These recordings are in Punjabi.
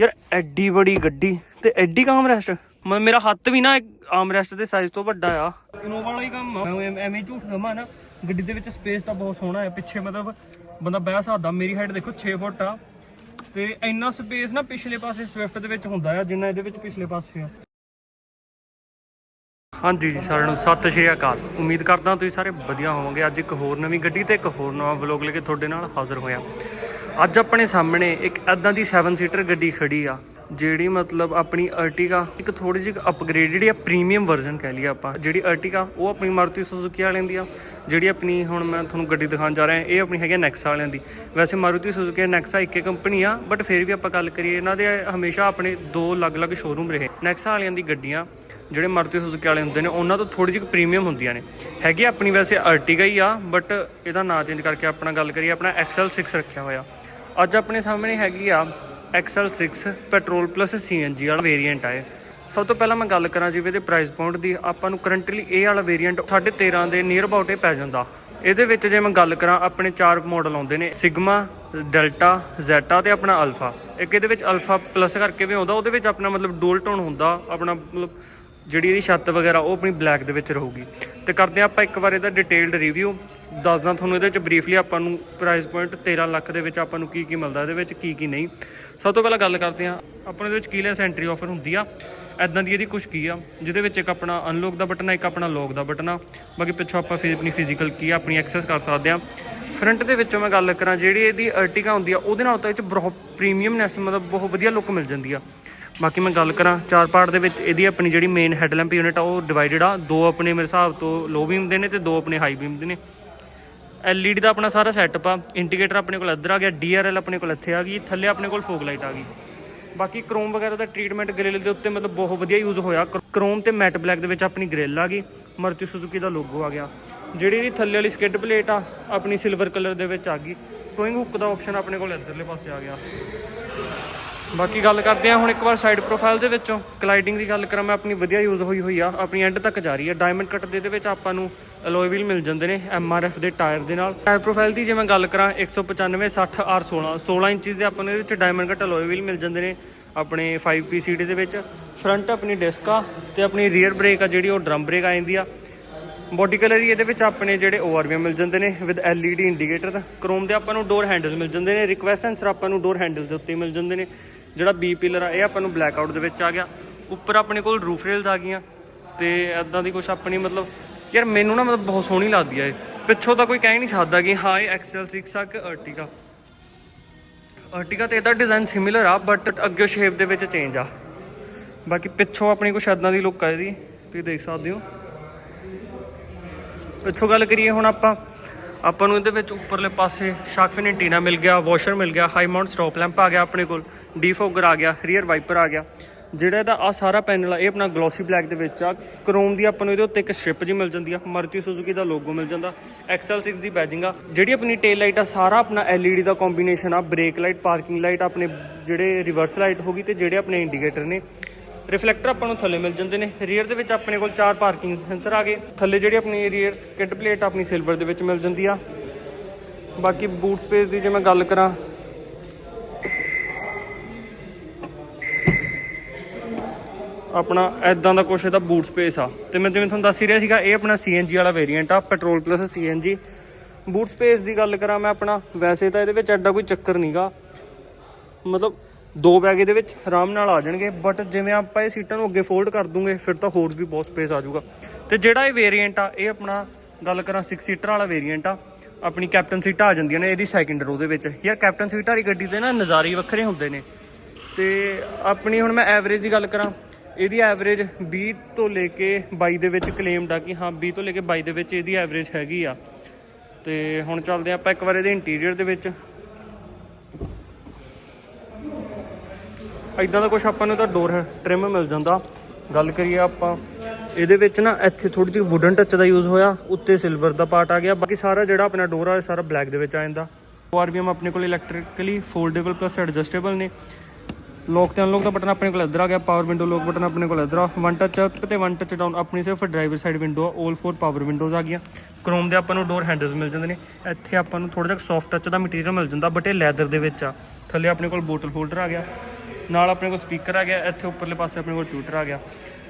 ਯਾਰ ਐਡੀ ਬੜੀ ਗੱਡੀ ਤੇ ਐਡੀ ਕਾਮ ਰੈਸਟ ਮੈਂ ਮੇਰਾ ਹੱਥ ਵੀ ਨਾ ਆਮ ਰੈਸਟ ਦੇ ਸਾਈਜ਼ ਤੋਂ ਵੱਡਾ ਆ। ਇਨੋਵਾ ਵਾਲਾ ਹੀ ਕੰਮ ਐਵੇਂ- ਝੂਠ ਕਹਾਂ ਨਾ ਗੱਡੀ ਦੇ ਵਿੱਚ ਸਪੇਸ ਤਾਂ ਬਹੁਤ ਸੋਹਣਾ ਹੈ। ਪਿੱਛੇ ਮਤਲਬ ਬੰਦਾ ਬਹਿ ਸਕਦਾ ਮੇਰੀ ਹਾਈਟ ਦੇਖੋ 6 ਫੁੱਟ ਆ। ਤੇ ਇੰਨਾ ਸਪੇਸ ਨਾ ਪਿਛਲੇ ਪਾਸੇ ਸਵਿਫਟ ਦੇ ਵਿੱਚ ਹੁੰਦਾ ਆ ਜਿੰਨਾ ਇਹਦੇ ਵਿੱਚ ਪਿਛਲੇ ਪਾਸੇ ਆ। ਹਾਂਜੀ ਜੀ ਸਾਰਿਆਂ ਨੂੰ ਸਤਿ ਸ਼੍ਰੀ ਅਕਾਲ। ਉਮੀਦ ਕਰਦਾ ਤੁਸੀਂ ਸਾਰੇ ਵਧੀਆ ਹੋਵੋਗੇ। ਅੱਜ ਇੱਕ ਹੋਰ ਨਵੀਂ ਗੱਡੀ ਤੇ ਇੱਕ ਹੋਰ ਨਵਾਂ ਵਲੌਗ ਲੈ ਕੇ ਤੁਹਾਡੇ ਨਾਲ ਹਾਜ਼ਰ ਹੋਇਆ। ਅੱਜ ਆਪਣੇ ਸਾਹਮਣੇ ਇੱਕ ਐਦਾਂ ਦੀ 7 ਸੀਟਰ ਗੱਡੀ ਖੜੀ ਆ, ਜਿਹੜੀ ਮਤਲਬ ਆਪਣੀ ਅਰਟਿਗਾ ਇੱਕ ਥੋੜੀ ਜਿਹੀ ਅਪਗ੍ਰੇਡਡ ਜਾਂ ਪ੍ਰੀਮੀਅਮ ਵਰਜ਼ਨ ਕਹਿ ਲਈਏ ਆਪਾਂ। ਜਿਹੜੀ ਅਰਟਿਗਾ ਉਹ ਆਪਣੀ ਮਾਰੂਤੀ ਸੁਜ਼ੂਕੀ ਵਾਲਿਆਂ ਦੀ ਆ, ਜਿਹੜੀ ਆਪਣੀ ਹੁਣ ਮੈਂ ਤੁਹਾਨੂੰ ਗੱਡੀ ਦਿਖਾਉਣ ਜਾ ਰਿਹਾ, ਇਹ ਆਪਣੀ ਹੈਗੀ ਆ ਨੈਕਸਾ ਵਾਲਿਆਂ ਦੀ। ਵੈਸੇ ਮਾਰੂਤੀ ਸੁਜ਼ੂਕੀ ਨੈਕਸਾ ਇੱਕੇ ਕੰਪਨੀ ਆ ਬਟ ਫਿਰ ਵੀ ਆਪਾਂ ਗੱਲ ਕਰੀਏ, ਇਹਨਾਂ ਦੇ ਹਮੇਸ਼ਾ ਆਪਣੇ ਦੋ ਅਲੱਗ-ਅਲੱਗ ਸ਼ੋਰੂਮ ਰਹੇ। ਨੈਕਸਾ ਵਾਲਿਆਂ ਦੀ ਗੱਡੀਆਂ, ਜਿਹੜੇ ਮਾਰੂਤੀ ਸੁਜ਼ੂਕੀ ਵਾਲੇ ਹੁੰਦੇ ਨੇ, ਉਹਨਾਂ ਤੋਂ ਥੋੜੀ ਜਿਹੀ ਪ੍ਰੀਮੀਅਮ ਹੁੰਦੀਆਂ ਨੇ। ਹੈਗੀ ਆਪਣੀ ਵੈਸੇ ਅਰਟਿਗਾ ਹੀ ਆ ਬਟ ਇਹਦਾ ਨਾਂ ਚੇਂਜ ਕਰਕੇ ਆਪਣਾ ਗੱਲ ਕਰੀਏ, ਆਪਣਾ XL6 ਰੱਖਿਆ ਹੋਇਆ। ਅੱਜ ਆਪਣੇ ਸਾਹਮਣੇ ਹੈਗੀ ਆ XL6 ਪੈਟਰੋਲ ਪਲੱਸ CNG ਵਾਲਾ ਵੇਰੀਐਂਟ ਆ ਇਹ। ਸਭ ਤੋਂ ਪਹਿਲਾਂ ਮੈਂ ਗੱਲ ਕਰਾਂ ਜਿਵੇਂ ਇਹਦੇ ਪ੍ਰਾਈਸ ਪੁਆਇੰਟ ਦੀ, ਆਪਾਂ ਨੂੰ ਕਰੰਟਲੀ ਇਹ ਵਾਲਾ ਵੇਰੀਐਂਟ 13.5 ਦੇ ਨੀਅਰ ਅਬਾਊਟ ਇਹ ਪੈ ਜਾਂਦਾ। ਇਹਦੇ ਵਿੱਚ ਜੇ ਮੈਂ ਗੱਲ ਕਰਾਂ, ਆਪਣੇ ਚਾਰ ਮਾਡਲ ਆਉਂਦੇ ਨੇ ਸਿਗਮਾ ਡੈਲਟਾ ਜ਼ੈਟਾ ਤੇ ਆਪਣਾ ਅਲਫਾ ਇੱਕ ਇਹਦੇ ਵਿੱਚ ਅਲਫਾ ਪਲੱਸ ਕਰਕੇ ਵੀ ਆਉਂਦਾ, ਉਹਦੇ ਵਿੱਚ ਆਪਣਾ ਮਤਲਬ ਡੋਲ ਟੋਨ ਹੁੰਦਾ, ਆਪਣਾ ਮਤਲਬ ਜਿਹੜੀ ਇਹਦੀ ਛੱਤ ਵਗੈਰਾ, ਉਹ ਆਪਣੀ ਬਲੈਕ ਦੇ ਵਿੱਚ ਰਹੂਗੀ। ਤੇ ਕਰਦੇ ਹਾਂ ਆਪਾਂ ਇੱਕ ਵਾਰ ਇਹਦਾ ਡਿਟੇਲਡ ਰਿਵਿਊ। ਦੱਸਦਾ ਤੁਹਾਨੂੰ ਇਹਦੇ ਵਿੱਚ ਬਰੀਫਲੀ ਆਪਾਂ ਨੂੰ ਪ੍ਰਾਈਸ ਪੁਆਇੰਟ 13 ਲੱਖ ਦੇ ਵਿੱਚ ਆਪਾਂ ਨੂੰ ਕੀ ਕੀ ਮਿਲਦਾ, ਇਹਦੇ ਵਿੱਚ ਕੀ ਕੀ ਨਹੀਂ। ਸਭ ਤੋਂ ਪਹਿਲਾਂ ਗੱਲ ਕਰਦੇ ਹਾਂ, ਆਪਣੇ ਦੇ ਵਿੱਚ ਕੀਲੈਸ ਐਂਟਰੀ ਆਫਰ ਹੁੰਦੀ ਆ। ਐਦਾਂ ਦੀ ਇਹਦੀ ਕੁਝ ਕੀ ਆ, ਜਿਹਦੇ ਵਿੱਚ ਇੱਕ ਆਪਣਾ ਅਨਲੌਕ ਦਾ ਬਟਨ ਆ, ਇੱਕ ਆਪਣਾ ਲੌਕ ਦਾ ਬਟਨ ਆ। ਬਾਕੀ ਪਿੱਛੋਂ ਆਪਾਂ ਫਿਰ ਆਪਣੀ ਫਿਜ਼ੀਕਲ ਕੀ ਆ, ਆਪਣੀ ਐਕਸੈਸ ਕਰ ਸਕਦੇ ਆ ਫਰੰਟ ਦੇ ਵਿੱਚੋਂ ਮੈਂ ਗੱਲ ਕਰਾਂ, ਜਿਹੜੀ ਇਹਦੀ ਅਰਟੀਕਾ ਹੁੰਦੀ ਆ, ਉਹਦੇ ਨਾਲ ਤਾਂ ਇਹ ਚ ਬਹੁਤ ਪ੍ਰੀਮੀਅਮਨੈਸ ਮਤਲਬ ਬਹੁਤ ਵਧੀਆ ਲੁੱਕ ਮਿਲ ਜਾਂਦੀ ਆ। ਬਾਕੀ ਮੈਂ ਗੱਲ ਕਰਾਂ, ਚਾਰ ਪਾਰਟ ਦੇ ਵਿੱਚ ਇਹਦੀ ਆਪਣੀ ਜਿਹੜੀ ਮੇਨ ਹੈਡਲੈਂਪ ਯੂਨਿਟ ਆ, ਉਹ ਡਿਵਾਈਡਡ ਆ। ਦੋ ਆਪਣੇ ਮੇਰੇ ਹਿਸਾਬ ਤੋਂ ਲੋ ਬੀਮ ਦੇ ਨੇ ਤੇ ਦੋ ਆਪਣੇ ਹਾਈ ਬੀਮ ਦੇ ਨੇ। LED ਦਾ ਆਪਣਾ ਸਾਰਾ ਸੈਟਅਪ ਆ। ਇੰਡੀਕੇਟਰ ਆਪਣੇ ਕੋਲ ਇੱਧਰ ਆ ਗਿਆ DRL ਆਪਣੇ ਕੋਲ ਇੱਥੇ ਆ ਗਈ, ਥੱਲੇ ਆਪਣੇ ਕੋਲ ਫੋਗ ਲਾਈਟ ਆ ਗਈ। ਬਾਕੀ ਕ੍ਰੋਮ ਵਗੈਰਾ ਦਾ ਟ੍ਰੀਟਮੈਂਟ ਗ੍ਰਿਲ ਦੇ ਉੱਤੇ ਮਤਲਬ ਬਹੁਤ ਵਧੀਆ ਯੂਜ਼ ਹੋਇਆ। ਕ੍ਰੋਮ ਤੇ ਮੈਟ ਬਲੈਕ ਦੇ ਵਿੱਚ ਆਪਣੀ ਗ੍ਰਿਲ ਆ ਗਈ ਮਾਰੂਤੀ ਸੁਜ਼ੂਕੀ ਦਾ ਲੋਗੋ ਆ ਗਿਆ। ਜਿਹੜੀ ਇਹਦੀ ਥੱਲੇ ਵਾਲੀ ਸਕਿਡ ਪਲੇਟ ਆ, ਆਪਣੀ ਸਿਲਵਰ ਕਲਰ ਦੇ ਵਿੱਚ ਆ ਗਈ। ਟੋਇੰਗ ਹੁੱਕ ਦਾ ਆਪਸ਼ਨ ਆਪਣੇ ਕੋਲ ਇੱਧਰਲੇ ਪਾਸੇ ਆ ਗਿਆ। ਬਾਕੀ ਗੱਲ ਕਰਦੇ ਆ ਹੁਣ ਇੱਕ ਵਾਰ ਸਾਈਡ ਪ੍ਰੋਫਾਈਲ ਦੇ ਵਿੱਚੋਂ। ਕਲਾਈਡਿੰਗ ਦੀ ਗੱਲ ਕਰਾਂ, ਮੈਂ ਆਪਣੀ ਵਧੀਆ ਯੂਜ਼ ਹੋਈ ਹੋਈ ਆ, ਆਪਣੀ ਐਂਡ ਤੱਕ ਜਾ ਰਹੀ ਆ। ਡਾਇਮੰਡ ਕੱਟ ਦੇ ਦੇ ਵਿੱਚ ਆਪਾਂ ਨੂੰ ਅਲੋਏ ਵੀਲ ਮਿਲ ਜਾਂਦੇ ਨੇ ਐਮਆਰਐਫ ਦੇ ਟਾਇਰ ਦੇ ਨਾਲ। ਟਾਇਰ ਪ੍ਰੋਫਾਈਲ ਦੀ ਜੇ ਮੈਂ ਗੱਲ ਕਰਾਂ 195 60 ਆਰ 16 16 ਇੰਚ ਦੇ ਆਪਾਂ ਨੂੰ ਇਹਦੇ ਵਿੱਚ ਡਾਇਮੰਡ ਕੱਟ ਅਲੋਏ ਵੀਲ ਮਿਲ ਜਾਂਦੇ ਨੇ ਆਪਣੇ 5 ਸੀਟ ਦੇ ਵਿੱਚ। ਫਰੰਟ ਆਪਣੀ ਡਿਸਕ ਆ ਤੇ ਆਪਣੀ ਰੀਅਰ ਬ੍ਰੇਕ ਆ ਜਿਹੜੀ ਉਹ ਡਰਮ ਬ੍ਰੇਕ ਆ ਜਾਂਦੀ ਆ। ਬੋਡੀ ਕਲਰ ਹੀ ਇਹਦੇ ਵਿੱਚ ਆਪਣੇ ਜਿਹੜੇ ORV ਮਿਲ ਜਾਂਦੇ ਨੇ ਵਿਦ LED ਇੰਡੀਕੇਟਰ ਕ੍ਰੋਮ ਦੇ ਆਪਾਂ ਨੂੰ ਡੋਰ ਹੈਂਡਲਸ ਮਿਲ ਜਾਂਦੇ ਨੇ ਰਿਕਵੈਸਟ ਸੈਂਸਰ ਆਪਾਂ ਨੂੰ ਡੋਰ ਹੈਂਡਲ ਦੇ ਉੱਤੇ ਮਿਲ ਜਾਂਦੇ ਨੇ। ਜਿਹੜਾ ਬੀ ਪਿਲਰ ਆ, ਇਹ ਆਪਾਂ ਨੂੰ ਬਲੈਕ ਆਊਟ ਦੇ ਵਿੱਚ ਆ ਗਿਆ। ਉੱਪਰ ਆਪਣੇ ਕੋਲ ਰੂਫ ਰੇਲਸ ਆ ਗਈਆਂ। ਤੇ ਐਦਾਂ ਦੀ ਕੁਝ ਆਪਣੀ ਮਤਲਬ, ਯਾਰ ਮੈਨੂੰ ਨਾ ਮਤਲਬ ਬਹੁਤ ਸੋਹਣੀ ਲੱਗਦੀ ਆ ਇਹ। ਪਿੱਛੋਂ ਤਾਂ ਕੋਈ ਕਹਿ ਨਹੀਂ ਸਕਦਾ ਕਿ ਹਾਂ, ਇਹ XL6 ਆ ਕਿ ਅਰਟੀਕਾ ਅਰਟਿਗਾ ਤੇ ਇਹਦਾ ਡਿਜ਼ਾਈਨ ਸਿਮਿਲਰ ਆ ਬਟ ਅੱਗੇ ਸ਼ੇਪ ਦੇ ਵਿੱਚ ਚੇਂਜ ਆ। ਬਾਕੀ ਪਿੱਛੋਂ ਆਪਣੀ ਕੁਛ ਐਦਾਂ ਦੀ ਲੁੱਕ ਆ ਇਹਦੀ। ਤੁਸੀਂ ਦੇਖ ਸਕਦੇ ਹੋ। ਪਿੱਛੋਂ ਗੱਲ ਕਰੀਏ ਹੁਣ ਆਪਾਂ ਆਪਾਂ ਨੂੰ ਇਹਦੇ ਵਿੱਚ ਉੱਪਰਲੇ ਪਾਸੇ ਸ਼ਾਰਕ ਫਿਨ ਐਂਟੀਨਾ ਮਿਲ ਗਿਆ, ਵਾਸ਼ਰ ਮਿਲ ਗਿਆ ਹਾਈ ਮਾਊਂਟ ਸਟਾਪ ਲੈਂਪ ਆ ਗਿਆ ਆਪਣੇ ਕੋਲ ਡੀਫੋਗਰ ਆ ਗਿਆ ਰੀਅਰ ਵਾਈਪਰ ਆ ਗਿਆ। ਜਿਹੜਾ ਇਹਦਾ ਆ ਸਾਰਾ ਪੈਨਲ ਆ, ਇਹ ਆਪਣਾ ਗਲੋਸੀ ਬਲੈਕ ਦੇ ਵਿੱਚ ਆ। ਕ੍ਰੋਮ ਦੀ ਆਪਾਂ ਨੂੰ ਇਹਦੇ ਉੱਤੇ ਇੱਕ ਸਟ੍ਰਿਪ ਜੀ ਮਿਲ ਜਾਂਦੀ ਆ, ਮਾਰੂਤੀ ਸੁਜ਼ੂਕੀ ਦਾ ਲੋਗੋ ਮਿਲ ਜਾਂਦਾ XL6 ਦੀ ਬੈਜਿੰਗ ਆ। ਜਿਹੜੀ ਆਪਣੀ ਟੇਲ ਲਾਈਟ ਆ, ਸਾਰਾ ਆਪਣਾ LED ਦਾ ਕੰਬੀਨੇਸ਼ਨ ਆ ਬ੍ਰੇਕ ਲਾਈਟ ਪਾਰਕਿੰਗ ਲਾਈਟ ਆਪਣੇ ਜਿਹੜੇ ਰਿਵਰਸ ਲਾਈਟ ਹੋਗੀ ਤੇ ਜਿਹੜੇ ਆਪਣੇ ਇੰਡੀਕੇਟਰ ਨੇ। ਰਿਫਲੈਕਟਰ ਆਪਾਂ ਨੂੰ ਥੱਲੇ ਮਿਲ ਜਾਂਦੇ ਨੇ। ਰੀਅਰ ਦੇ ਵਿੱਚ ਆਪਣੇ ਕੋਲ ਚਾਰ ਪਾਰਕਿੰਗ ਸੈਂਸਰ ਆ ਗਏ। ਥੱਲੇ ਜਿਹੜੀ ਆਪਣੀ ਰੀਅਰ ਸਕਿਡ ਪਲੇਟ ਆਪਣੀ ਸਿਲਵਰ ਦੇ ਵਿੱਚ ਮਿਲ ਜਾਂਦੀ ਆ। ਬਾਕੀ ਬੂਟ ਸਪੇਸ ਦੀ ਜੇ ਮੈਂ ਗੱਲ ਕਰਾਂ। ਆਪਣਾ ਐਦਾਂ ਦਾ ਕੁਛ ਇਹਦਾ ਬੂਟ ਸਪੇਸ ਆ। ਤੇ ਮੈਂ ਜਿਵੇਂ ਤੁਹਾਨੂੰ ਦੱਸ ਹੀ ਰਿਹਾ ਸੀਗਾ, ਇਹ ਆਪਣਾ CNG ਵਾਲਾ ਵੇਰੀਐਂਟ ਆ petrol plus CNG boot space ਦੀ ਗੱਲ ਕਰਾਂ ਮੈਂ ਆਪਣਾ, ਵੈਸੇ ਤਾਂ ਇਹਦੇ ਵਿੱਚ ਐਡਾ ਕੋਈ ਚੱਕਰ ਨਹੀਂਗਾ ਮਤਲਬ ਦੋ ਬੈਗ ਇਹਦੇ ਵਿੱਚ ਆਰਾਮ ਨਾਲ ਆ ਜਾਣਗੇ ਬਟ ਜਿਵੇਂ ਆਪਾਂ ਇਹ ਸੀਟਾਂ ਨੂੰ ਅੱਗੇ ਫੋਲਡ ਕਰ ਦੂੰਗੇ, ਫਿਰ ਤਾਂ ਹੋਰ ਵੀ ਬਹੁਤ ਸਪੇਸ ਆ ਜਾਊਗਾ। ਤੇ ਜਿਹੜਾ ਇਹ ਵੇਰੀਐਂਟ ਆ, ਇਹ ਆਪਣਾ ਗੱਲ ਕਰਾਂ 6 ਸੀਟਰ ਵਾਲਾ ਵੇਰੀਐਂਟ ਆ, ਆਪਣੀ ਕੈਪਟਨ ਸੀਟਾਂ ਆ ਜਾਂਦੀਆਂ ਨੇ ਇਹਦੀ ਸੈਕਿੰਡ ਰੋ ਦੇ ਵਿੱਚ। ਯਾਰ ਕੈਪਟਨ ਸੀਟਾਂ ਵਾਲੀ ਗੱਡੀ ਦੇ ਨਾ ਨਜ਼ਾਰੇ ਵੱਖਰੇ ਹੁੰਦੇ ਨੇ। ਤੇ ਆਪਣੀ ਹੁਣ ਮੈਂ ਐਵਰੇਜ ਦੀ ਗੱਲ ਕਰਾਂ, ਇਹਦੀ ਐਵਰੇਜ 20 ਤੋਂ ਲੈ ਕੇ 22 ਦੇ ਵਿੱਚ ਕਲੇਮਡ ਆ ਕਿ ਹਾਂ 20 ਤੋਂ ਲੈ ਕੇ 22 ਦੇ ਵਿੱਚ ਇਹਦੀ ਐਵਰੇਜ ਹੈਗੀ ਆ। ਤੇ ਹੁਣ ਚੱਲਦੇ ਆਪਾਂ ਇੱਕ ਵਾਰ ਇਹਦੇ ਇੰਟੀਰੀਅਰ ਦੇ ਵਿੱਚ। ਇਦਾਂ ਦਾ ਕੁਝ ਆਪਾਂ ਨੂੰ ਤਾਂ ਡੋਰ ਟ੍ਰਿਮ ਮਿਲ ਜਾਂਦਾ। ਗੱਲ ਕਰੀਏ ਆਪਾਂ, ਇਹਦੇ ਵਿੱਚ ਨਾ ਇੱਥੇ ਥੋੜੀ ਜਿਹੀ ਵੁਡਨ ਟੱਚ ਦਾ ਯੂਜ਼ ਹੋਇਆ, ਉੱਤੇ ਸਿਲਵਰ ਦਾ ਪਾਰਟ ਆ ਗਿਆ। ਬਾਕੀ ਸਾਰਾ ਜਿਹੜਾ ਆਪਣਾ ਡੋਰ ਆ ਸਾਰਾ ਬਲੈਕ ਦੇ ਵਿੱਚ ਆ ਜਾਂਦਾ। ਆਰਬੀਐਮ ਆਪਣੇ ਕੋਲ ਇਲੈਕਟ੍ਰਿਕਲੀ ਫੋਲਡੇਬਲ ਪਲੱਸ ਐਡਜਸਟੇਬਲ ਨੇ। ਲੋਕ ਤੇ ਅਨਲੋਕ ਦਾ ਬਟਨ ਆਪਣੇ ਕੋਲ ਇੱਧਰ ਆ ਗਿਆ ਪਾਵਰ ਵਿੰਡੋ ਲੋਕ ਬਟਨ ਆਪਣੇ ਕੋਲ ਇੱਧਰ ਆ। ਵਨ ਟੱਚ ਅਪ ਤੇ ਵਨ ਟੱਚ ਡਾਊਨ ਆਪਣੀ ਸਿਰਫ ਡਰਾਈਵਰ ਸਾਈਡ ਵਿੰਡੋ ਆ 올 ਫੋਰ ਪਾਵਰ ਵਿੰਡੋਜ਼ ਆ ਗਈਆਂ। ਕ੍ਰੋਮ ਦੇ ਆਪਾਂ ਨੂੰ ਡੋਰ ਹੈਂਡਲਸ ਮਿਲ ਜਾਂਦੇ ਨੇ। ਇੱਥੇ ਆਪਾਂ ਨੂੰ ਥੋੜਾ ਜਿਹਾ ਸੌਫਟ ਟੱਚ ਦਾ ਮਟੀਰੀਅਲ ਮਿਲ ਜਾਂਦਾ ਬਟ ਇਹ ਲੈਦਰ ਦੇ ਵਿੱਚ ਆ। ਥੱਲੇ ਆਪਣੇ ਕੋਲ ਬੋਟਲ ਹੋਲਡਰ ਆ ਗਿਆ। ਨਾਲ ਆਪਣੇ ਕੋਲ ਸਪੀਕਰ ਆ ਗਿਆ, ਇੱਥੇ ਉੱਪਰਲੇ ਪਾਸੇ ਆਪਣੇ ਕੋਲ ਟਿਊਟਰ ਆ ਗਿਆ।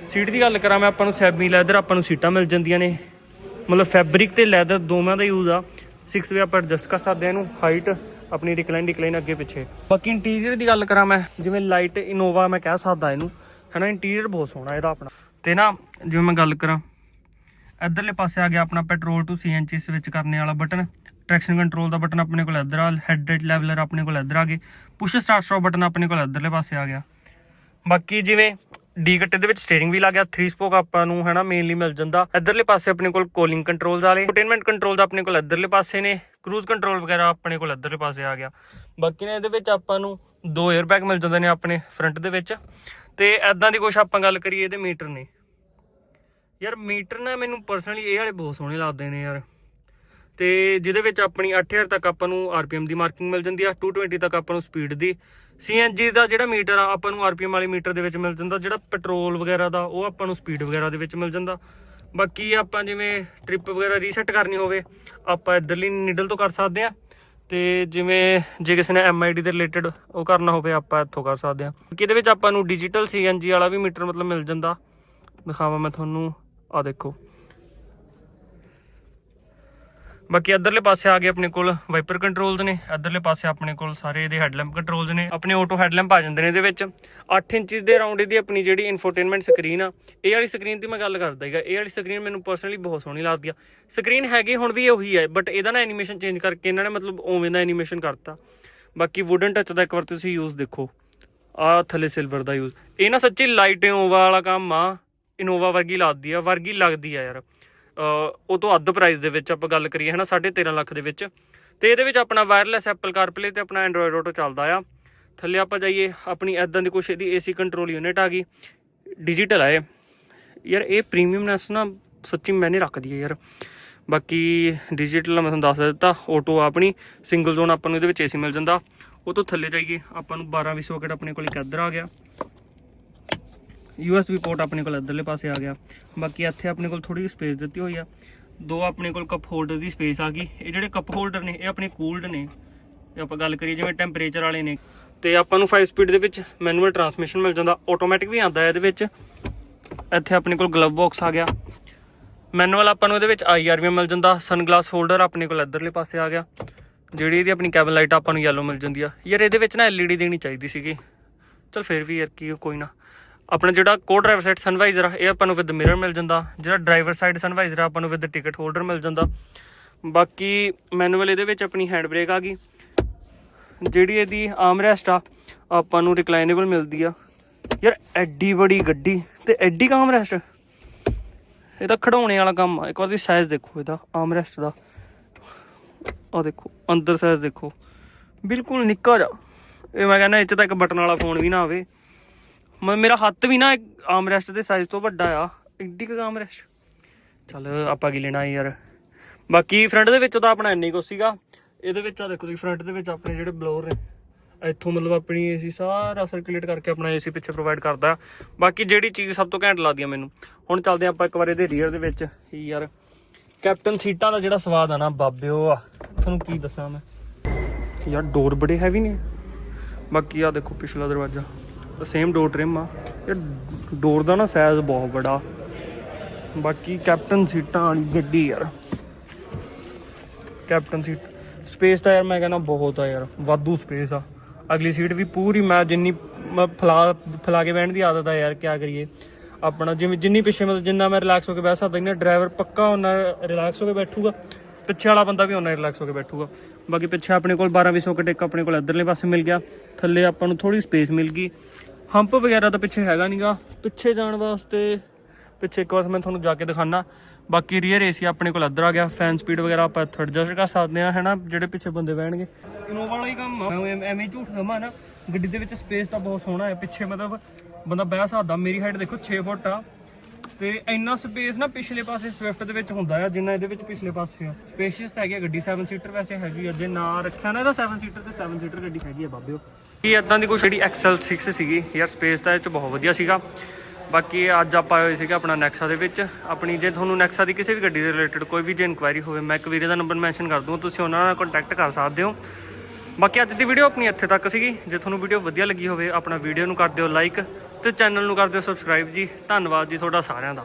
ਸੀਟ ਦੀ ਗੱਲ ਕਰਾਂ ਮੈਂ, ਆਪਾਂ ਨੂੰ ਸੈਮੀ ਲੈਦਰ ਆਪਾਂ ਨੂੰ ਸੀਟਾਂ ਮਿਲ ਜਾਂਦੀਆਂ ਨੇ। ਮਤਲਬ ਫੈਬਰਿਕ ਤੇ ਲੈਦਰ ਦੋਵਾਂ ਦਾ ਯੂਜ਼ ਆ। 6 ਵੇ ਆਪਾਂ ਐਡਜਸਟ ਕਰ ਸਕਦੇ ਆ ਇਹਨੂੰ ਹਾਈਟ ਆਪਣੀ ਰਿਕਲਾਈਨ ਡਿਕਲਾਈਨ ਅੱਗੇ ਪਿੱਛੇ। ਬਾਕੀ ਇੰਟੀਰੀਅਰ ਦੀ ਗੱਲ ਕਰਾਂ ਮੈਂ, ਜਿਵੇਂ ਲਾਈਟ ਇਨੋਵਾ ਮੈਂ ਕਹਿ ਸਕਦਾ ਇਹਨੂੰ, ਹਨਾ ਇੰਟੀਰੀਅਰ ਬਹੁਤ ਸੋਹਣਾ ਇਹਦਾ ਆਪਣਾ। ਤੇ ਨਾ, ਜਿਵੇਂ ਮੈਂ ਗੱਲ ਕਰਾਂ ਇਧਰਲੇ ਪਾਸੇ ਆ ਗਿਆ ਆਪਣਾ ਪੈਟਰੋਲ ਟੂ ਸੀਐਨਜੀ ਸਵਿਚ ਕਰਨੇ ਵਾਲਾ ਬਟਨ। ਟ੍ਰੈਕਸ਼ਨ ਕੰਟਰੋਲ ਦਾ ਬਟਨ ਆਪਣੇ ਕੋਲ ਇੱਧਰ ਆ ਹੈਡਲਾਈਟ ਲੈਵਲਰ ਆਪਣੇ ਕੋਲ ਇੱਧਰ ਆ ਗਏ। ਪੁਸ਼ ਸਟਾਰਟ ਸਟਾਪ ਬਟਨ ਆਪਣੇ ਕੋਲ ਇੱਧਰਲੇ ਪਾਸੇ ਆ ਗਿਆ। ਬਾਕੀ ਜਿਵੇਂ ਡੀ ਗੱਟੇ ਦੇ ਵਿੱਚ ਸਟੀਅਰਿੰਗ ਵੀ ਲੱਗ ਗਿਆ 3 ਸਪੋਕ ਆਪਾਂ ਨੂੰ ਹੈਨਾ ਮੇਨਲੀ ਮਿਲ ਜਾਂਦਾ। ਇੱਧਰਲੇ ਪਾਸੇ ਆਪਣੇ ਕੋਲ ਕੋਲਿੰਗ ਕੰਟਰੋਲਸ ਵਾਲੇ ਇੰਫੋਟੇਨਮੈਂਟ ਕੰਟਰੋਲ ਦਾ ਆਪਣੇ ਕੋਲ ਇੱਧਰਲੇ ਪਾਸੇ ਨੇ ਕਰੂਜ਼ ਕੰਟਰੋਲ ਵਗੈਰਾ ਆਪਣੇ ਕੋਲ ਇੱਧਰਲੇ ਪਾਸੇ ਆ ਗਿਆ। ਬਾਕੀ ਨੇ ਇਹਦੇ ਵਿੱਚ ਆਪਾਂ ਨੂੰ ਦੋ 에ਅਰ ਬੈਗ ਮਿਲ ਜਾਂਦੇ ਨੇ ਆਪਣੇ ਫਰੰਟ ਦੇ ਵਿੱਚ। ਤੇ ਐਦਾਂ ਦੀ ਕੁਝ ਆਪਾਂ ਗੱਲ ਕਰੀਏ ਇਹਦੇ ਮੀਟਰ ਨੇ। ਯਾਰ ਮੀਟਰ ਨਾ ਮੈਨੂੰ ਪਰਸਨਲੀ ਇਹ ਵਾਲੇ ਬਹੁਤ ਸੋਹਣੇ ਲੱਗਦੇ ਨੇ ਯਾਰ। ਤੇ ਜਿਹਦੇ ਵਿੱਚ ਆਪਣੀ 8000 ਤੱਕ ਆਪਾਂ ਨੂੰ ਆਰਪੀਐਮ ਦੀ ਮਾਰਕਿੰਗ ਮਿਲ ਜਾਂਦੀ ਆ 220 ਤੱਕ ਆਪਾਂ ਨੂੰ ਸਪੀਡ ਦੀ। ਸੀਐਨਜੀ ਦਾ ਜਿਹੜਾ ਮੀਟਰ ਆ, ਆਪਾਂ ਨੂੰ ਆਰਪੀਐਮ ਵਾਲੇ ਮੀਟਰ ਦੇ ਵਿੱਚ ਮਿਲ ਜਾਂਦਾ। ਜਿਹੜਾ ਪੈਟਰੋਲ ਵਗੈਰਾ ਦਾ, ਉਹ ਆਪਾਂ ਨੂੰ ਸਪੀਡ ਵਗੈਰਾ ਦੇ ਵਿੱਚ ਮਿਲ ਜਾਂਦਾ। ਬਾਕੀ ਆਪਾਂ ਜਿਵੇਂ ਟ੍ਰਿਪ ਵਗੈਰਾ ਰੀਸੈਟ ਕਰਨੀ ਹੋਵੇ, ਆਪਾਂ ਇਧਰਲੀ ਨਿਡਲ ਤੋਂ ਕਰ ਸਕਦੇ ਆ। ਤੇ ਜਿਵੇਂ ਜੇ ਕਿਸੇ ਨੇ ਐਮਆਈਡੀ ਦੇ ਰਿਲੇਟਡ ਉਹ ਕਰਨਾ ਹੋਵੇ, ਆਪਾਂ ਇੱਥੋਂ ਕਰ ਸਕਦੇ ਆ। ਬਾਕੀ ਇਹਦੇ ਵਿੱਚ ਆਪਾਂ ਨੂੰ ਡਿਜੀਟਲ ਸੀਐਨਜੀ ਵਾਲਾ ਵੀ ਮੀਟਰ ਮਤਲਬ ਮਿਲ ਜਾਂਦਾ। ਦਿਖਾਵਾਂ ਮੈਂ ਤੁਹਾਨੂੰ। ਆ ਦੇਖੋ। ਬਾਕੀ ਇਧਰਲੇ ਪਾਸੇ ਆ ਗਏ ਆਪਣੇ ਕੋਲ ਵਾਈਪਰ ਕੰਟਰੋਲਸ ਨੇ। ਇਧਰਲੇ ਪਾਸੇ ਆਪਣੇ ਕੋਲ ਸਾਰੇ ਇਹਦੇ ਹੈਡਲੈਂਪ ਕੰਟਰੋਲਸ ਨੇ। ਆਪਣੇ ਆਟੋ ਹੈਡਲੈਂਪ ਆ ਜਾਂਦੇ ਨੇ ਇਹਦੇ ਵਿੱਚ। 8 ਇੰਚਸ ਦੇ ਅਰਾਊਂਡ ਇਹਦੀ ਆਪਣੀ ਜਿਹੜੀ ਇਨਫੋਟੇਨਮੈਂਟ ਸਕਰੀਨ ਆ, ਇਹ ਵਾਲੀ ਸਕਰੀਨ ਦੀ ਮੈਂ ਗੱਲ ਕਰਦਾ ਹੈਗਾ ਇਹ ਵਾਲੀ ਸਕਰੀਨ ਮੈਨੂੰ ਪਰਸਨਲੀ ਬਹੁਤ ਸੋਹਣੀ ਲੱਗਦੀ ਆ। ਸਕਰੀਨ ਹੈਗੀ ਹੁਣ ਵੀ ਉਹੀ ਹੈ ਬਟ ਇਹਦਾ ਨਾ ਐਨੀਮੇਸ਼ਨ ਚੇਂਜ ਕਰਕੇ ਇਹਨਾਂ ਨੇ ਮਤਲਬ ਉਵੇਂ ਦਾ ਐਨੀਮੇਸ਼ਨ ਕਰਤਾ। ਬਾਕੀ ਵੁਡਨ ਟੱਚ ਦਾ ਇੱਕ ਵਾਰ ਤੁਸੀਂ ਯੂਜ਼ ਦੇਖੋ। ਆ ਥੱਲੇ ਸਿਲਵਰ ਦਾ ਯੂਜ਼ ਇਹ ਨਾ ਸੱਚੀ ਲਾਈਟ ਓਵਾ ਵਾਲਾ ਕੰਮ ਆ। ਇਨੋਵਾ ਵਰਗੀ ਲੱਗਦੀ ਆ, ਵਰਗੀ ਲੱਗਦੀ ਆ ਯਾਰ। ਉਹ ਤੋਂ ਅੱਧ ਪ੍ਰਾਈਸ ਦੇ ਵਿੱਚ ਆਪਾਂ ਗੱਲ ਕਰੀਏ, ਹਨਾ 13.5 ਲੱਖ ਦੇ ਵਿੱਚ। ਤੇ ਇਹਦੇ ਵਿੱਚ ਆਪਣਾ ਵਾਇਰਲੈਸ ਐਪਲ CarPlay ਤੇ ਆਪਣਾ Android Auto ਚੱਲਦਾ ਆ। ਥੱਲੇ ਆਪਾਂ ਜਾਈਏ, ਆਪਣੀ ਐਦਾਂ ਦੀ ਕੁਛ ਇਹਦੀ AC ਕੰਟਰੋਲ ਯੂਨਿਟ ਆ ਗਈ। ਡਿਜੀਟਲ ਆ ਇਹ। ਯਾਰ, ਇਹ ਪ੍ਰੀਮੀਅਮਨੈਸ ਨਾ ਸੱਚੀ ਮੈਨੇ ਰੱਖਦੀ ਹੈ ਯਾਰ। ਬਾਕੀ ਡਿਜੀਟਲ ਮੈਂ ਤੁਹਾਨੂੰ ਦੱਸ ਦਿੱਤਾ ਆਟੋ ਆਪਣੀ। ਸਿੰਗਲ ਜ਼ੋਨ ਆਪਾਂ ਨੂੰ ਇਹਦੇ ਵਿੱਚ ਏਸੀ ਮਿਲ ਜਾਂਦਾ। ਉਹ ਤੋਂ ਥੱਲੇ ਜਾਈਏ, ਆਪਾਂ ਨੂੰ 12 ਵੀ ਸੌਕਟ ਆਪਣੇ ਕੋਲ ਇੱਕ ਇੱਧਰ ਆ ਗਿਆ। USB ਪੋਰਟ ਆਪਣੇ ਕੋਲ ਇੱਧਰਲੇ ਪਾਸੇ ਆ ਗਿਆ। ਬਾਕੀ ਇੱਥੇ ਆਪਣੇ ਕੋਲ ਥੋੜੀ ਸਪੇਸ ਦਿੱਤੀ ਹੋਈ ਆ। ਦੋ ਆਪਣੇ ਕੋਲ ਕੱਪ ਹੋਲਡਰ ਦੀ ਸਪੇਸ ਆ ਗਈ। ਇਹ ਜਿਹੜੇ ਕੱਪ ਹੋਲਡਰ ਨੇ, ਇਹ ਆਪਣੇ ਕੂਲਡ ਨੇ। ਇਹ ਆਪਾਂ ਗੱਲ ਕਰੀਏ ਜਿਵੇਂ ਟੈਂਪਰੇਚਰ ਵਾਲੇ ਨੇ। ਤੇ ਆਪਾਂ ਨੂੰ 5 ਸਪੀਡ ਦੇ ਵਿੱਚ ਮੈਨੂਅਲ ਟਰਾਂਸਮਿਸ਼ਨ ਮਿਲ ਜਾਂਦਾ। ਆਟੋਮੈਟਿਕ ਵੀ ਆਉਂਦਾ ਹੈ ਇਹਦੇ ਵਿੱਚ। ਇੱਥੇ ਆਪਣੇ ਕੋਲ ਗਲਵ ਬਾਕਸ ਆ ਗਿਆ। ਮੈਨੂਅਲ ਆਪਾਂ ਨੂੰ ਇਹਦੇ ਵਿੱਚ ਆਈਆਰ ਵੀ ਮਿਲ ਜਾਂਦਾ। ਸਨਗਲਾਸ ਹੋਲਡਰ ਆਪਣੇ ਕੋਲ ਇੱਧਰਲੇ ਪਾਸੇ ਆ ਗਿਆ। ਜਿਹੜੀ ਇਹਦੀ ਆਪਣੀ ਕੈਬਲ ਲਾਈਟ ਆਪਾਂ ਨੂੰ ਯੈਲੋ ਮਿਲ ਜਾਂਦੀ ਆ। ਯਾਰ ਇਹਦੇ ਵਿੱਚ ਨਾ ਐਲਈਡੀ ਦੇਣੀ ਚਾਹੀਦੀ ਸੀਗੀ। ਚਲ ਫਿਰ ਵੀ ਯਾਰ ਕੀ, ਕੋਈ ਨਾ। ਆਪਣਾ ਜਿਹੜਾ ਕੋ ਡਰਾਈਵਰ ਸਾਈਡ ਸਨਵਾਈਜ਼ਰ ਆ, ਇਹ ਆਪਾਂ ਨੂੰ ਵਿਦ ਮਿਰਰ ਮਿਲ ਜਾਂਦਾ। ਜਿਹੜਾ ਡਰਾਈਵਰ ਸਾਈਡ ਸਨਵਾਈਜ਼ਰ ਆ, ਆਪਾਂ ਨੂੰ ਵਿਦ ਟਿਕਟ ਹੋਲਡਰ ਮਿਲ ਜਾਂਦਾ। ਬਾਕੀ ਮੈਨੂਅਲ ਇਹਦੇ ਵਿੱਚ ਆਪਣੀ ਹੈਂਡ ਬ੍ਰੇਕ ਆ ਗਈ। ਜਿਹੜੀ ਇਹਦੀ ਆਮ ਰੈਸਟ ਆ, ਆਪਾਂ ਨੂੰ ਰਿਕਲਾਈਨੇਬਲ ਮਿਲਦੀ ਆ। ਯਾਰ, ਐਡੀ ਬੜੀ ਗੱਡੀ ਤੇ ਐਡੀ ਰੈਸਟ ਇਹ ਤਾਂ ਖੜਾਉਣੇ ਵਾਲਾ ਕੰਮ ਆ। ਇੱਕ ਵਾਰ ਦੀ ਸਾਈਜ਼ ਦੇਖੋ ਇਹਦਾ ਆਮ ਰੈਸਟ ਦਾ। ਆ ਦੇਖੋ, ਅੰਦਰ ਸਾਈਜ਼ ਦੇਖੋ। ਬਿਲਕੁਲ ਨਿੱਕਾ ਜਿਹਾ। ਇਹ ਮੈਂ ਕਹਿੰਦਾ, ਇਹ ਚ ਤਾਂ ਇੱਕ ਬਟਨ ਵਾਲਾ ਫੋਨ ਵੀ ਨਾ ਆਵੇ। ਮ, ਮੇਰਾ ਹੱਥ ਵੀ ਨਾ ਆਮ ਰੈਸਟ ਦੇ ਸਾਈਜ਼ ਤੋਂ ਵੱਡਾ ਆ। ਐਡੀ ਕੁ ਆਮ ਰੈਸਟ ਚੱਲ ਆਪਾਂ ਕੀ ਲੈਣਾ ਯਾਰ। ਬਾਕੀ ਫਰੰਟ ਦੇ ਵਿੱਚ ਤਾਂ ਆਪਣਾ ਇੰਨੀ ਕੁ ਸੀਗਾ। ਇਹਦੇ ਵਿੱਚ ਆ ਦੇਖੋ ਤੁਸੀਂ ਫਰੰਟ ਦੇ ਵਿੱਚ ਆਪਣੇ ਜਿਹੜੇ ਬਲੋਰ ਨੇ, ਇੱਥੋਂ ਮਤਲਬ ਆਪਣੀ ਏਸੀ ਸਾਰਾ ਸਰਕੂਲੇਟ ਕਰਕੇ ਆਪਣਾ ਏਸੀ ਪਿੱਛੇ ਪ੍ਰੋਵਾਈਡ ਕਰਦਾ। ਬਾਕੀ ਜਿਹੜੀ ਚੀਜ਼ ਸਭ ਤੋਂ ਘੈਂਟ ਲੱਗਦੀ ਆ ਮੈਨੂੰ। ਹੁਣ ਚੱਲਦੇ ਆਪਾਂ ਇੱਕ ਵਾਰ ਇਹਦੇ ਰੀਅਰ ਦੇ ਵਿੱਚ। ਯਾਰ ਕੈਪਟਨ ਸੀਟਾਂ ਦਾ ਜਿਹੜਾ ਸਵਾਦ ਆ ਨਾ ਬਾਬਿਓ ਆ। ਤੁਹਾਨੂੰ ਕੀ ਦੱਸਾਂ ਮੈਂ? ਯਾਰ ਡੋਰ ਬੜੇ ਹੈਵੀ ਨੇ। ਬਾਕੀ ਆ ਦੇਖੋ ਪਿਛਲਾ ਦਰਵਾਜ਼ਾ। ਸੇਮ ਡੋਰ ਟ੍ਰਿਮ ਆ। ਯਾਰ ਡੋਰ ਦਾ ਨਾ ਸਾਈਜ਼ ਬਹੁਤ ਬੜਾ ਬਾਕੀ ਕੈਪਟਨ ਸੀਟਾਂ ਵਾਲੀ ਗੱਡੀ ਯਾਰ। ਕੈਪਟਨ ਸੀਟ ਸਪੇਸ ਤਾਂ ਯਾਰ ਮੈਂ ਕਹਿੰਦਾ ਬਹੁਤ ਆ ਯਾਰ। ਵਾਧੂ ਸਪੇਸ ਆ। ਅਗਲੀ ਸੀਟ ਵੀ ਪੂਰੀ ਮੈਂ ਜਿੰਨੀ ਮੈਂ ਫਲਾ ਫਲਾ ਕੇ ਬਹਿਣ ਦੀ ਆਦਤ ਆ ਯਾਰ ਕੀ ਕਰੀਏ। ਆਪਣਾ ਜਿਵੇਂ ਜਿੰਨੀ ਪਿੱਛੇ ਮਤਲਬ ਜਿੰਨਾ ਮੈਂ ਰਿਲੈਕਸ ਹੋ ਕੇ ਬਹਿ ਸਕਦਾ ਨਾ ਡਰਾਈਵਰ ਪੱਕਾ ਉਹਨਾਂ ਰਿਲੈਕਸ ਹੋ ਕੇ ਬੈਠੂਗਾ, ਪਿੱਛੇ ਵਾਲਾ ਬੰਦਾ ਵੀ ਉਹਨਾਂ ਰਿਲੈਕਸ ਹੋ ਕੇ ਬੈਠੂਗਾ। ਬਾਕੀ ਪਿੱਛੇ ਆਪਣੇ ਕੋਲ 12 20 ਸੌਕਟ ਇੱਕ ਆਪਣੇ ਕੋਲ ਇੱਧਰਲੇ ਪਾਸੇ ਮਿਲ ਗਿਆ। ਥੱਲੇ ਆਪਾਂ ਨੂੰ ਥੋੜੀ ਸਪੇਸ ਮਿਲ ਗਈ। ਹੰਪ ਵਗੈਰਾ ਤਾਂ ਪਿੱਛੇ ਹੈਗਾ ਨਹੀਂਗਾ ਪਿੱਛੇ ਜਾਣ ਵਾਸਤੇ, ਪਿੱਛੇ ਇੱਕ ਵਾਰ ਮੈਂ ਤੁਹਾਨੂੰ ਜਾ ਕੇ ਦਿਖਾਣਾ ਬਾਕੀ ਰੀਅਰ ਏਸੀ ਆਪਣੇ ਕੋਲ ਇੱਧਰ ਆ ਗਿਆ। ਫੈਨ ਸਪੀਡ ਵਗੈਰਾ ਆਪਾਂ ਇੱਥੇ ਐਡਜਸਟ ਕਰ ਸਕਦੇ ਆ ਹੈਨਾ? ਜਿਹੜੇ ਪਿੱਛੇ ਬੰਦੇ ਬਹਿਣਗੇ। ਇਨੋਵਾ ਵਾਲਾ ਹੀ ਕੰਮ ਆ। ਐਵੇਂ ਹੀ ਝੂਠ ਕਹਾਂ ਨਾ ਗੱਡੀ ਦੇ ਵਿੱਚ ਸਪੇਸ ਤਾਂ ਬਹੁਤ ਸੋਹਣਾ ਹੈ। ਪਿੱਛੇ ਮਤਲਬ ਬੰਦਾ ਬਹਿ ਸਕਦਾ। ਮੇਰੀ ਹਾਈਟ ਦੇਖੋ 6 ਫੁੱਟ ਆ। ਤੇ ਇੰਨਾ ਸਪੇਸ ਨਾ ਪਿਛਲੇ ਪਾਸੇ ਸਵਿਫਟ ਦੇ ਵਿੱਚ ਹੁੰਦਾ ਆ, ਜਿੰਨਾ ਇਹਦੇ ਵਿੱਚ ਪਿਛਲੇ ਪਾਸੇ ਆ। ਸਪੇਸ਼ੀਅਸ ਤਾਂ ਹੈਗੀ ਆ ਗੱਡੀ 7 ਸੀਟਰ ਵੈਸੇ ਹੈਗੀ ਆ, ਜੇ ਨਾ ਰੱਖਿਆ ਨਾ ਇਹਦਾ 7 ਸੀਟਰ ਤੇ 7 ਸੀਟਰ ਗੱਡੀ ਹੈਗੀ ਆ ਬਾਬਿਓ। ਇਹ ਇਦਾਂ ਦੀ ਕੁਛ ਜਿਹੜੀ ਐਕਸਲ 6 ਸੀਗੀ, ਯਾਰ ਸਪੇਸ ਤਾਂ ਇਹ ਚ ਬਹੁਤ ਵਧੀਆ ਸੀਗਾ। ਬਾਕੀ ਅੱਜ ਆਪਾਂ ਆਏ ਸੀਗੇ ਆਪਣਾ ਨੈਕਸਾ ਦੇ ਵਿੱਚ। ਆਪਣੀ ਜੇ ਤੁਹਾਨੂੰ ਨੈਕਸਾ ਦੀ ਕਿਸੇ ਵੀ ਗੱਡੀ ਦੇ ਰਿਲੇਟਡ ਕੋਈ ਵੀ ਜੇ ਇਨਕੁਆਇਰੀ ਹੋਵੇ, ਮੈਂ ਇੱਕ ਦਾ ਨੰਬਰ ਮੈਂਸ਼ਨ ਕਰ ਦੂੰਗਾ, ਤੁਸੀਂ ਉਹਨਾਂ ਨਾਲ ਕੰਟੈਕਟ ਕਰ ਸਕਦੇ ਹੋ। ਬਾਕੀ ਅੱਜ ਦੀ ਵੀਡੀਓ ਆਪਣੀ ਇੱਥੇ ਤੱਕ ਸੀਗੀ। ਜੇ ਤੁਹਾਨੂੰ ਵੀਡੀਓ ਵਧੀਆ ਲੱਗੀ ਹੋਵੇ, ਆਪਣਾ ਵੀਡੀਓ ਨੂੰ ਕਰ ਦਿਓ ਲਾਈਕ ਤੇ ਚੈਨਲ ਨੂੰ ਕਰ ਦਿਓ ਸਬਸਕ੍ਰਾਈਬ ਜੀ। ਧੰਨਵਾਦ ਜੀ ਤੁਹਾਡਾ ਸਾਰਿਆਂ ਦਾ।